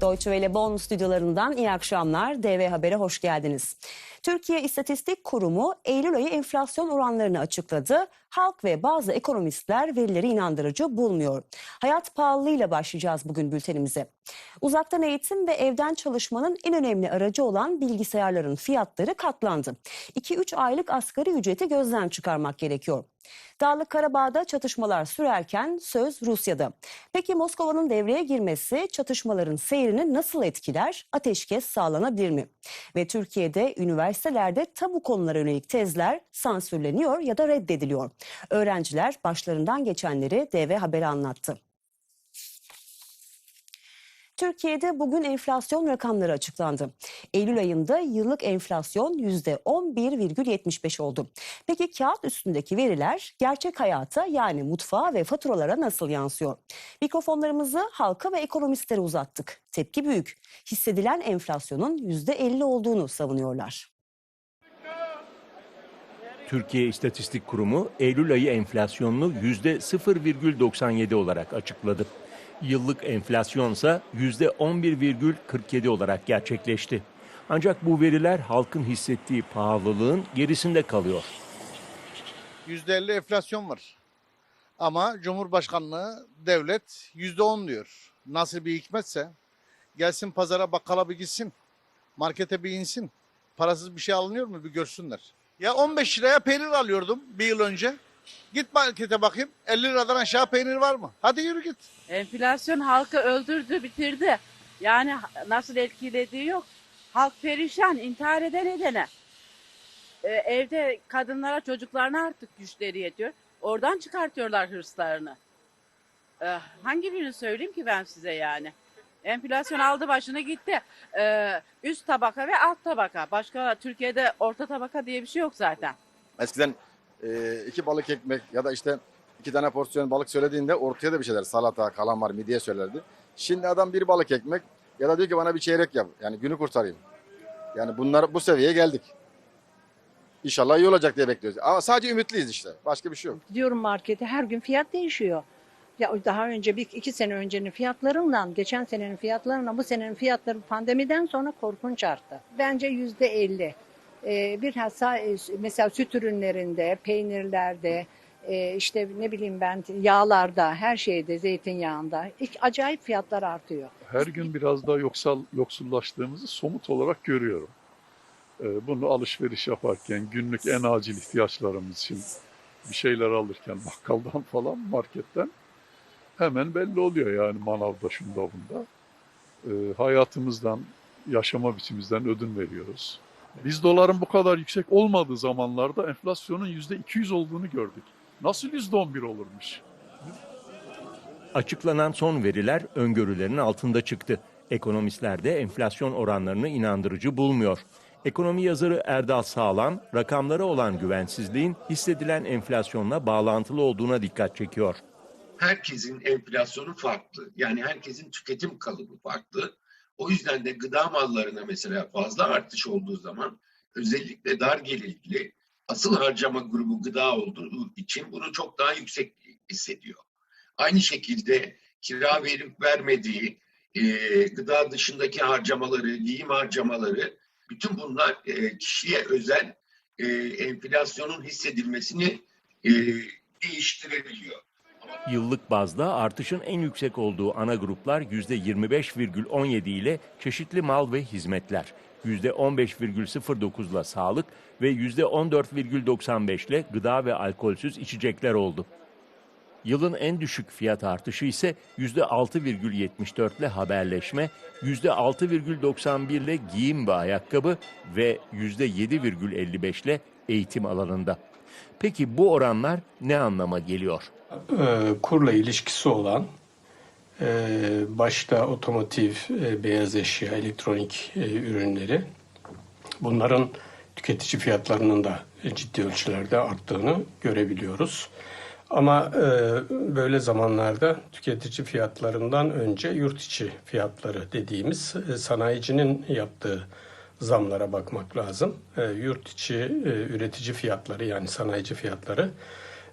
Deutsche Welle Bonn stüdyolarından iyi akşamlar. DV Haber'e hoş geldiniz. Türkiye İstatistik Kurumu Eylül ayı enflasyon oranlarını açıkladı. Halk ve bazı ekonomistler verileri inandırıcı bulmuyor. Hayat pahalılığıyla başlayacağız bugün bültenimize. Uzaktan eğitim ve evden çalışmanın en önemli aracı olan bilgisayarların fiyatları katlandı. 2-3 aylık asgari ücreti gözden çıkarmak gerekiyor. Dağlık Karabağ'da çatışmalar sürerken söz Rusya'da. Peki Moskova'nın devreye girmesi çatışmaların seyrini nasıl etkiler? Ateşkes sağlanabilir mi? Ve Türkiye'de üniversitelerde tabu konulara yönelik tezler sansürleniyor ya da reddediliyor. Öğrenciler başlarından geçenleri DV Haber'e anlattı. Türkiye'de bugün enflasyon rakamları açıklandı. Eylül ayında yıllık enflasyon %11,75 oldu. Peki kağıt üstündeki veriler gerçek hayata yani mutfağa ve faturalara nasıl yansıyor? Mikrofonlarımızı halka ve ekonomistlere uzattık. Tepki büyük. Hissedilen enflasyonun %50 olduğunu savunuyorlar. Türkiye İstatistik Kurumu Eylül ayı enflasyonunu %0,97 olarak açıkladı. Yıllık enflasyonsa %11,47 olarak gerçekleşti. Ancak bu veriler halkın hissettiği pahalılığın gerisinde kalıyor. %50 enflasyon var. Ama Cumhurbaşkanlığı devlet %10 diyor. Nasıl bir hikmetse gelsin pazara bakkala bir gitsin. Markete bir insin. Parasız bir şey alınıyor mu bir görsünler. Ya 15 liraya peynir alıyordum bir yıl önce. Git markete bakayım 50 liradan aşağı peynir var mı? Hadi yürü git. Enflasyon halkı öldürdü, bitirdi. Yani nasıl etkilediği yok. Halk perişan, intihar eden edene. Ee, evde kadınlara, çocuklarına artık güçleri yetiyor. Oradan çıkartıyorlar hırslarını. Ee, hangi birini söyleyeyim ki ben size yani? Enflasyon aldı başını gitti. Ee, üst tabaka ve alt tabaka. Başka Türkiye'de orta tabaka diye bir şey yok zaten. Eskiden e, iki balık ekmek ya da işte iki tane porsiyon balık söylediğinde ortaya da bir şeyler salata, kalamar, midye söylerdi. Şimdi adam bir balık ekmek ya da diyor ki bana bir çeyrek yap. Yani günü kurtarayım. Yani bunlar bu seviyeye geldik. İnşallah iyi olacak diye bekliyoruz. Ama sadece ümitliyiz işte. Başka bir şey yok. Gidiyorum markete her gün fiyat değişiyor. Ya daha önce bir iki sene öncenin fiyatlarından geçen senenin fiyatlarına bu senenin fiyatları pandemiden sonra korkunç arttı. Bence yüzde elli. Ee, bilhassa e, mesela süt ürünlerinde, peynirlerde, e, işte ne bileyim ben yağlarda, her şeyde, zeytinyağında acayip fiyatlar artıyor. her gün biraz daha yoksal, yoksullaştığımızı somut olarak görüyorum. Ee, Bunu alışveriş yaparken, günlük en acil ihtiyaçlarımız için bir şeyler alırken bakkaldan falan, marketten hemen belli oluyor yani manavda, şunda bunda. Ee, Hayatımızdan, yaşama biçimimizden ödün veriyoruz. Biz doların bu kadar yüksek olmadığı zamanlarda enflasyonun %200 olduğunu gördük. Nasıl %11 olurmuş? Açıklanan son veriler öngörülerin altında çıktı. Ekonomistler de enflasyon oranlarını inandırıcı bulmuyor. Ekonomi yazarı Erdal Sağlam, rakamlara olan güvensizliğin hissedilen enflasyonla bağlantılı olduğuna dikkat çekiyor. Herkesin enflasyonu farklı. Yani herkesin tüketim kalıbı farklı. O yüzden de gıda mallarına mesela fazla artış olduğu zaman özellikle dar gelirli asıl harcama grubu gıda olduğu için bunu çok daha yüksek hissediyor. Aynı şekilde kira verip vermediği e, gıda dışındaki harcamaları, giyim harcamaları bütün bunlar e, kişiye özel e, enflasyonun hissedilmesini e, değiştirebiliyor. Yıllık bazda artışın en yüksek olduğu ana gruplar %25,17 ile çeşitli mal ve hizmetler, %15,09 ile sağlık ve %14,95 ile gıda ve alkolsüz içecekler oldu. Yılın en düşük fiyat artışı ise %6,74 ile haberleşme, %6,91 ile giyim ve ayakkabı ve %7,55 ile eğitim alanında. Peki bu oranlar ne anlama geliyor? e, kurla ilişkisi olan e, başta otomotiv, e, beyaz eşya, elektronik e, ürünleri bunların tüketici fiyatlarının da ciddi ölçülerde arttığını görebiliyoruz. Ama e, böyle zamanlarda tüketici fiyatlarından önce yurt içi fiyatları dediğimiz e, sanayicinin yaptığı zamlara bakmak lazım. E, yurt içi e, üretici fiyatları yani sanayici fiyatları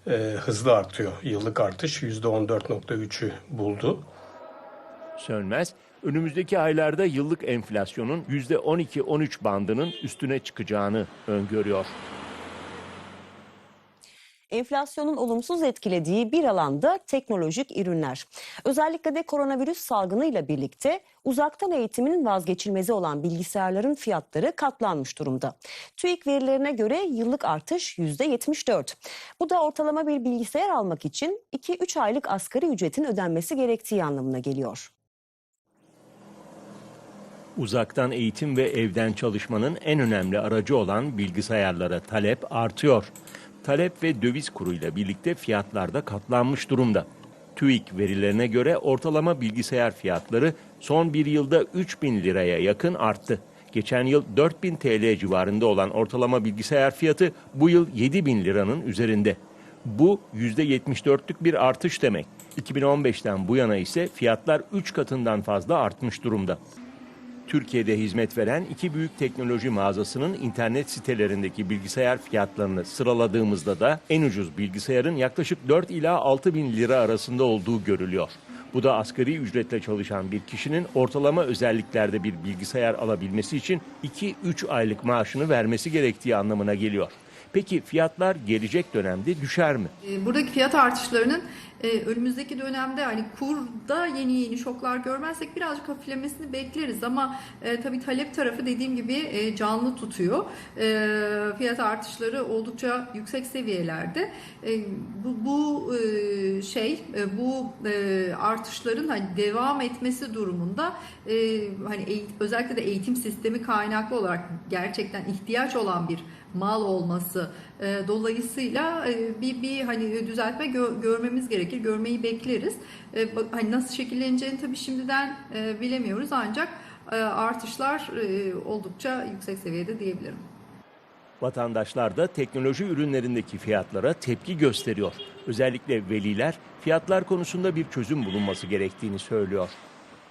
e, hızlı artıyor. Yıllık artış %14.3'ü buldu. Sönmez, önümüzdeki aylarda yıllık enflasyonun %12-13 bandının üstüne çıkacağını öngörüyor. Enflasyonun olumsuz etkilediği bir alanda teknolojik ürünler. Özellikle de koronavirüs salgınıyla birlikte uzaktan eğitimin vazgeçilmezi olan bilgisayarların fiyatları katlanmış durumda. TÜİK verilerine göre yıllık artış %74. Bu da ortalama bir bilgisayar almak için 2-3 aylık asgari ücretin ödenmesi gerektiği anlamına geliyor. Uzaktan eğitim ve evden çalışmanın en önemli aracı olan bilgisayarlara talep artıyor. Talep ve döviz kuruyla birlikte fiyatlarda katlanmış durumda. TÜİK verilerine göre ortalama bilgisayar fiyatları son bir yılda 3000 liraya yakın arttı. Geçen yıl 4000 TL civarında olan ortalama bilgisayar fiyatı bu yıl 7000 liranın üzerinde. Bu %74'lük bir artış demek. 2015'ten bu yana ise fiyatlar 3 katından fazla artmış durumda. Türkiye'de hizmet veren iki büyük teknoloji mağazasının internet sitelerindeki bilgisayar fiyatlarını sıraladığımızda da en ucuz bilgisayarın yaklaşık 4 ila 6 bin lira arasında olduğu görülüyor. Bu da asgari ücretle çalışan bir kişinin ortalama özelliklerde bir bilgisayar alabilmesi için 2-3 aylık maaşını vermesi gerektiği anlamına geliyor. Peki fiyatlar gelecek dönemde düşer mi? E, Buradaki fiyat artışlarının e, önümüzdeki dönemde hani kurda yeni yeni şoklar görmezsek birazcık hafiflemesini bekleriz ama e, tabii talep tarafı dediğim gibi e, canlı tutuyor. E, fiyat artışları oldukça yüksek seviyelerde. E, bu bu e, şey e, bu e, artışların hani devam etmesi durumunda e, hani özellikle de eğitim sistemi kaynaklı olarak gerçekten ihtiyaç olan bir mal olması e, dolayısıyla e, bir bir hani düzeltme gö- görmemiz gerekir. Görmeyi bekleriz. E, hani nasıl şekilleneceğini tabii şimdiden e, bilemiyoruz ancak e, artışlar e, oldukça yüksek seviyede diyebilirim. Vatandaşlar da teknoloji ürünlerindeki fiyatlara tepki gösteriyor. Özellikle veliler fiyatlar konusunda bir çözüm bulunması gerektiğini söylüyor.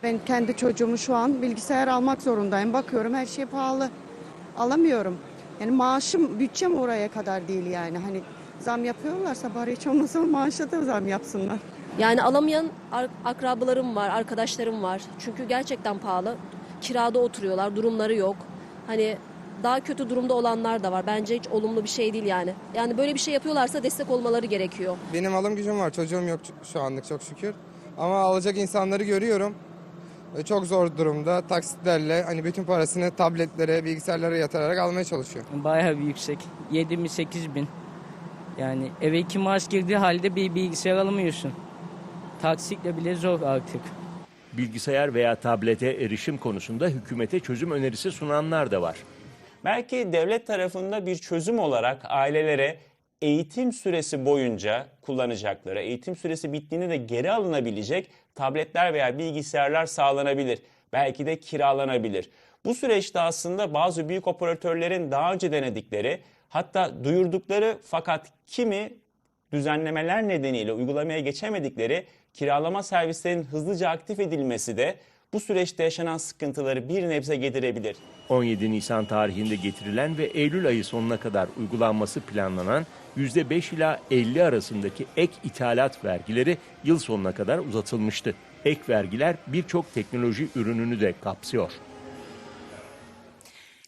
Ben kendi çocuğumu şu an bilgisayar almak zorundayım. Bakıyorum her şey pahalı. Alamıyorum. Yani maaşım, bütçem oraya kadar değil yani. Hani zam yapıyorlarsa bari hiç olmazsa maaşa da zam yapsınlar. Yani alamayan ar- akrabalarım var, arkadaşlarım var. Çünkü gerçekten pahalı. Kirada oturuyorlar, durumları yok. Hani daha kötü durumda olanlar da var. Bence hiç olumlu bir şey değil yani. Yani böyle bir şey yapıyorlarsa destek olmaları gerekiyor. Benim alım gücüm var. Çocuğum yok şu anlık çok şükür. Ama alacak insanları görüyorum. Ve Çok zor durumda taksitlerle hani bütün parasını tabletlere, bilgisayarlara yatırarak almaya çalışıyor. Bayağı bir yüksek. 7 bin 8 bin. Yani eve iki maaş girdiği halde bir bilgisayar alamıyorsun. Taksitle bile zor artık. Bilgisayar veya tablete erişim konusunda hükümete çözüm önerisi sunanlar da var. Belki devlet tarafında bir çözüm olarak ailelere eğitim süresi boyunca kullanacakları, eğitim süresi bittiğinde de geri alınabilecek tabletler veya bilgisayarlar sağlanabilir. Belki de kiralanabilir. Bu süreçte aslında bazı büyük operatörlerin daha önce denedikleri, hatta duyurdukları fakat kimi düzenlemeler nedeniyle uygulamaya geçemedikleri kiralama servislerinin hızlıca aktif edilmesi de bu süreçte yaşanan sıkıntıları bir nebze giderebilir. 17 Nisan tarihinde getirilen ve Eylül ayı sonuna kadar uygulanması planlanan %5 ila 50 arasındaki ek ithalat vergileri yıl sonuna kadar uzatılmıştı. Ek vergiler birçok teknoloji ürününü de kapsıyor.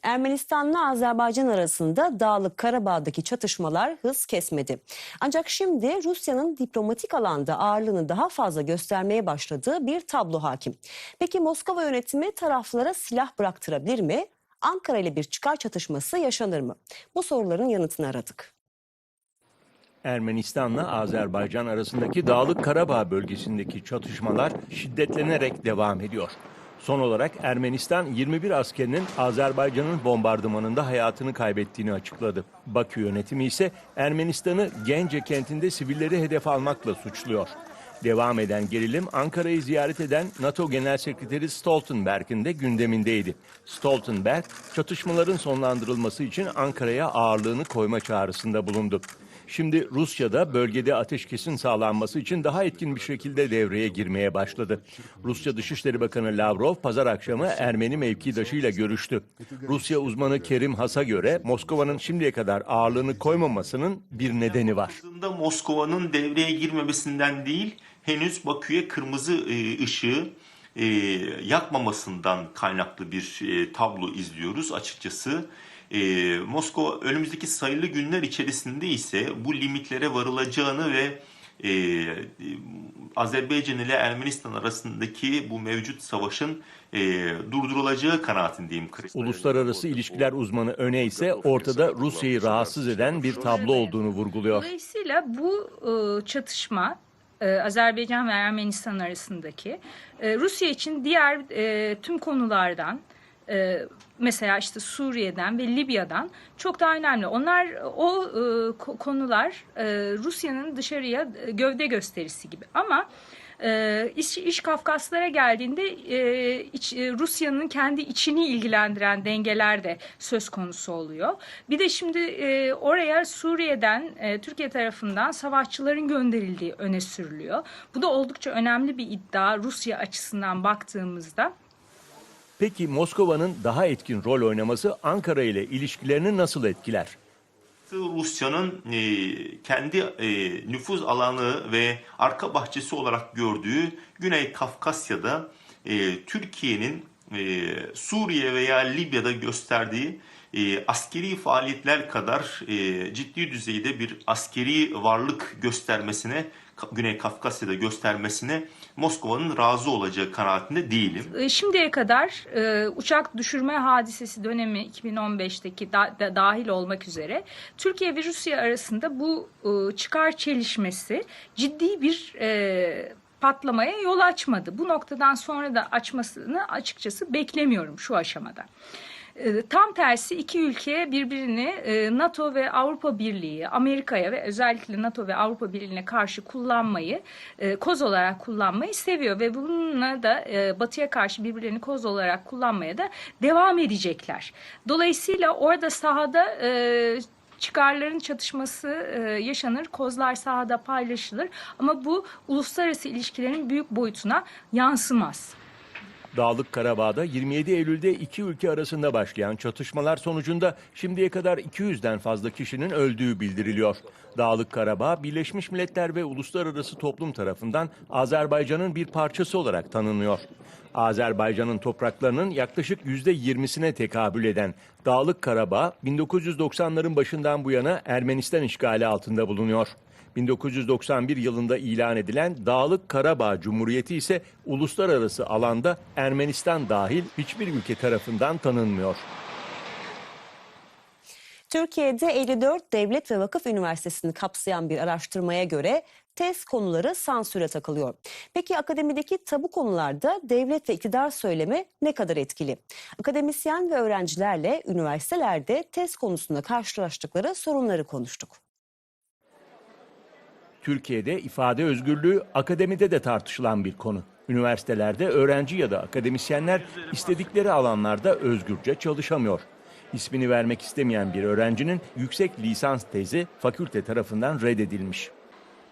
Ermenistan'la Azerbaycan arasında Dağlık Karabağ'daki çatışmalar hız kesmedi. Ancak şimdi Rusya'nın diplomatik alanda ağırlığını daha fazla göstermeye başladığı bir tablo hakim. Peki Moskova yönetimi taraflara silah bıraktırabilir mi? Ankara ile bir çıkar çatışması yaşanır mı? Bu soruların yanıtını aradık. Ermenistan'la Azerbaycan arasındaki Dağlık Karabağ bölgesindeki çatışmalar şiddetlenerek devam ediyor. Son olarak Ermenistan 21 askerinin Azerbaycan'ın bombardımanında hayatını kaybettiğini açıkladı. Bakü yönetimi ise Ermenistan'ı Gence kentinde sivilleri hedef almakla suçluyor. Devam eden gerilim Ankara'yı ziyaret eden NATO Genel Sekreteri Stoltenberg'in de gündemindeydi. Stoltenberg, çatışmaların sonlandırılması için Ankara'ya ağırlığını koyma çağrısında bulundu. Şimdi Rusya da bölgede ateşkesin sağlanması için daha etkin bir şekilde devreye girmeye başladı. Rusya Dışişleri Bakanı Lavrov pazar akşamı Ermeni mevkidaşıyla görüştü. Rusya uzmanı Kerim Has'a göre Moskova'nın şimdiye kadar ağırlığını koymamasının bir nedeni var. Moskova'nın devreye girmemesinden değil, henüz Bakü'ye kırmızı e, ışığı e, yakmamasından kaynaklı bir e, tablo izliyoruz açıkçası. E, Moskova önümüzdeki sayılı günler içerisinde ise bu limitlere varılacağını ve e, Azerbaycan ile Ermenistan arasındaki bu mevcut savaşın e, durdurulacağı kanaatindeyim. Uluslararası ilişkiler uzmanı Öne ise ortada Rusya'yı rahatsız eden bir tablo olduğunu vurguluyor. Dolayısıyla bu e, çatışma e, Azerbaycan ve Ermenistan arasındaki e, Rusya için diğer e, tüm konulardan e, mesela işte Suriye'den ve Libya'dan çok daha önemli. Onlar o e, ko- konular e, Rusya'nın dışarıya e, gövde gösterisi gibi ama e, iş, iş Kafkaslara geldiğinde e, iç- e, Rusya'nın kendi içini ilgilendiren dengeler de söz konusu oluyor. Bir de şimdi e, oraya Suriye'den e, Türkiye tarafından savaşçıların gönderildiği öne sürülüyor. Bu da oldukça önemli bir iddia Rusya açısından baktığımızda. Peki Moskova'nın daha etkin rol oynaması Ankara ile ilişkilerini nasıl etkiler? Rusya'nın e, kendi e, nüfuz alanı ve arka bahçesi olarak gördüğü Güney Kafkasya'da e, Türkiye'nin Suriye veya Libya'da gösterdiği askeri faaliyetler kadar ciddi düzeyde bir askeri varlık göstermesine, Güney Kafkasya'da göstermesine Moskova'nın razı olacağı kanaatinde değilim. E, Şimdiye kadar e, uçak düşürme hadisesi dönemi 2015'teki da, da- dahil olmak üzere Türkiye ve Rusya arasında bu e, çıkar çelişmesi ciddi bir e, patlamaya yol açmadı. Bu noktadan sonra da açmasını açıkçası beklemiyorum şu aşamada. E, Tam tersi iki ülke birbirini e, NATO ve Avrupa Birliği, Amerika'ya ve özellikle NATO ve Avrupa Birliği'ne karşı kullanmayı, e, koz olarak kullanmayı seviyor ve bununla da e, Batı'ya karşı birbirlerini koz olarak kullanmaya da devam edecekler. Dolayısıyla orada sahada çıkarların çatışması yaşanır, kozlar sahada paylaşılır ama bu uluslararası ilişkilerin büyük boyutuna yansımaz. Dağlık Karabağ'da 27 Eylül'de iki ülke arasında başlayan çatışmalar sonucunda şimdiye kadar 200'den fazla kişinin öldüğü bildiriliyor. Dağlık Karabağ, Birleşmiş Milletler ve uluslararası toplum tarafından Azerbaycan'ın bir parçası olarak tanınıyor. Azerbaycan'ın topraklarının yaklaşık %20'sine tekabül eden Dağlık Karabağ, 1990'ların başından bu yana Ermenistan işgali altında bulunuyor. 1991 yılında ilan edilen Dağlık Karabağ Cumhuriyeti ise uluslararası alanda Ermenistan dahil hiçbir ülke tarafından tanınmıyor. Türkiye'de 54 devlet ve vakıf üniversitesini kapsayan bir araştırmaya göre tez konuları sansüre takılıyor. Peki akademideki tabu konularda devlet ve iktidar söylemi ne kadar etkili? Akademisyen ve öğrencilerle üniversitelerde tez konusunda karşılaştıkları sorunları konuştuk. Türkiye'de ifade özgürlüğü akademide de tartışılan bir konu. Üniversitelerde öğrenci ya da akademisyenler istedikleri alanlarda özgürce çalışamıyor. İsmini vermek istemeyen bir öğrencinin yüksek lisans tezi fakülte tarafından reddedilmiş.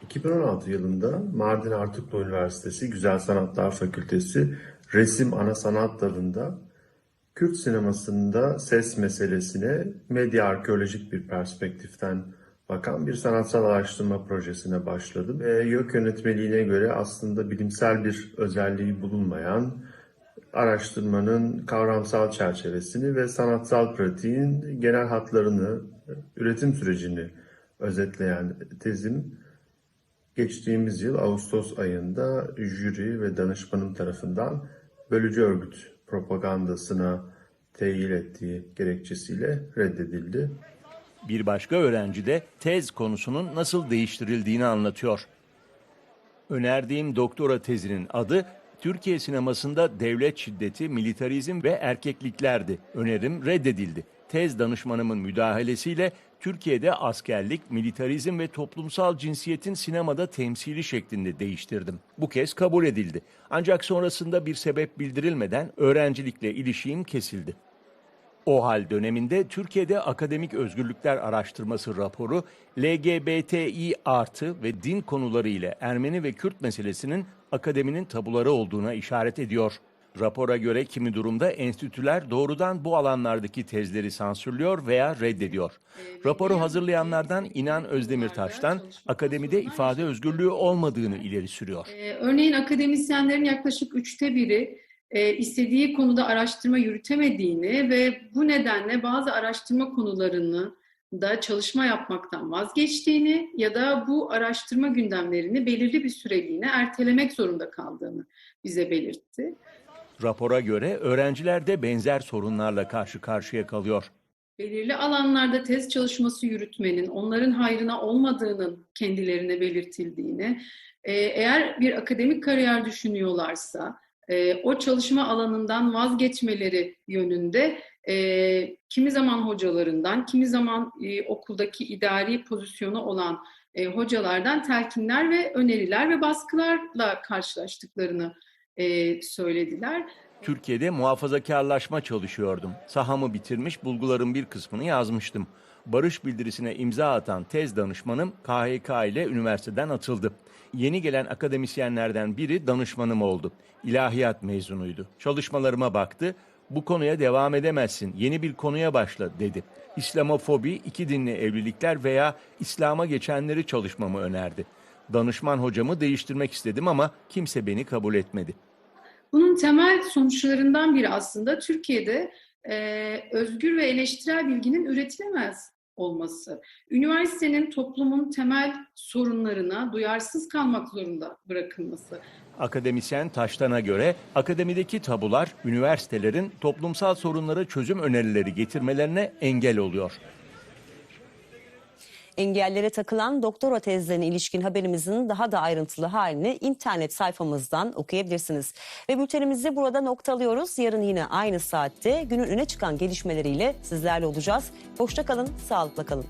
2016 yılında Mardin Artuklu Üniversitesi Güzel Sanatlar Fakültesi Resim Ana Sanat Dalı'nda Kürt sinemasında ses meselesine medya arkeolojik bir perspektiften bakan bir sanatsal araştırma projesine başladım. Ve YÖK yönetmeliğine göre aslında bilimsel bir özelliği bulunmayan araştırmanın kavramsal çerçevesini ve sanatsal pratiğin genel hatlarını, üretim sürecini özetleyen tezim geçtiğimiz yıl Ağustos ayında jüri ve danışmanım tarafından bölücü örgüt propagandasına teyil ettiği gerekçesiyle reddedildi. Bir başka öğrenci de tez konusunun nasıl değiştirildiğini anlatıyor. Önerdiğim doktora tezinin adı Türkiye sinemasında devlet şiddeti, militarizm ve erkekliklerdi. Önerim reddedildi. Tez danışmanımın müdahalesiyle Türkiye'de askerlik, militarizm ve toplumsal cinsiyetin sinemada temsili şeklinde değiştirdim. Bu kez kabul edildi. Ancak sonrasında bir sebep bildirilmeden öğrencilikle ilişiğim kesildi. O hal döneminde Türkiye'de Akademik Özgürlükler Araştırması raporu LGBTİ artı ve din konuları ile Ermeni ve Kürt meselesinin akademinin tabuları olduğuna işaret ediyor. Rapora göre kimi durumda enstitüler doğrudan bu alanlardaki tezleri sansürlüyor veya reddediyor. Raporu hazırlayanlardan İnan Özdemirtaş'tan akademide ifade özgürlüğü olmadığını ileri sürüyor. Ee, Örneğin akademisyenlerin yaklaşık üçte biri e, istediği konuda araştırma yürütemediğini ve bu nedenle bazı araştırma konularını da çalışma yapmaktan vazgeçtiğini ya da bu araştırma gündemlerini belirli bir süreliğine ertelemek zorunda kaldığını bize belirtti. Rapora göre öğrenciler de benzer sorunlarla karşı karşıya kalıyor. belirli alanlarda tez çalışması yürütmenin onların hayrına olmadığının kendilerine belirtildiğini, e, eğer bir akademik kariyer düşünüyorlarsa e, o çalışma alanından vazgeçmeleri yönünde e, kimi zaman hocalarından, kimi zaman e, okuldaki idari pozisyonu olan e, hocalardan telkinler ve öneriler ve baskılarla karşılaştıklarını e, söylediler. Türkiye'de muhafazakarlaşma çalışıyordum. Sahamı bitirmiş bulguların bir kısmını yazmıştım. Barış bildirisine imza atan tez danışmanım KHK ile üniversiteden atıldı. Yeni gelen akademisyenlerden biri danışmanım oldu. İlahiyat mezunuydu. Çalışmalarıma baktı. Bu konuya devam edemezsin. Yeni bir konuya başla dedi. İslamofobi, iki dinli evlilikler veya İslam'a geçenleri çalışmamı önerdi. Danışman hocamı değiştirmek istedim ama kimse beni kabul etmedi. Bunun temel sonuçlarından biri aslında Türkiye'de e, özgür ve eleştirel bilginin üretilemez olması. Üniversitenin toplumun temel sorunlarına duyarsız kalmak zorunda bırakılması. Akademisyen Taştan'a göre akademideki tabular üniversitelerin toplumsal sorunlara çözüm önerileri getirmelerine engel oluyor. Engellere takılan doktora tezlerine ilişkin haberimizin daha da ayrıntılı halini internet sayfamızdan okuyabilirsiniz. Ve bültenimizi burada noktalıyoruz. Yarın yine aynı saatte günün öne çıkan gelişmeleriyle sizlerle olacağız. Hoşça kalın, sağlıkla kalın.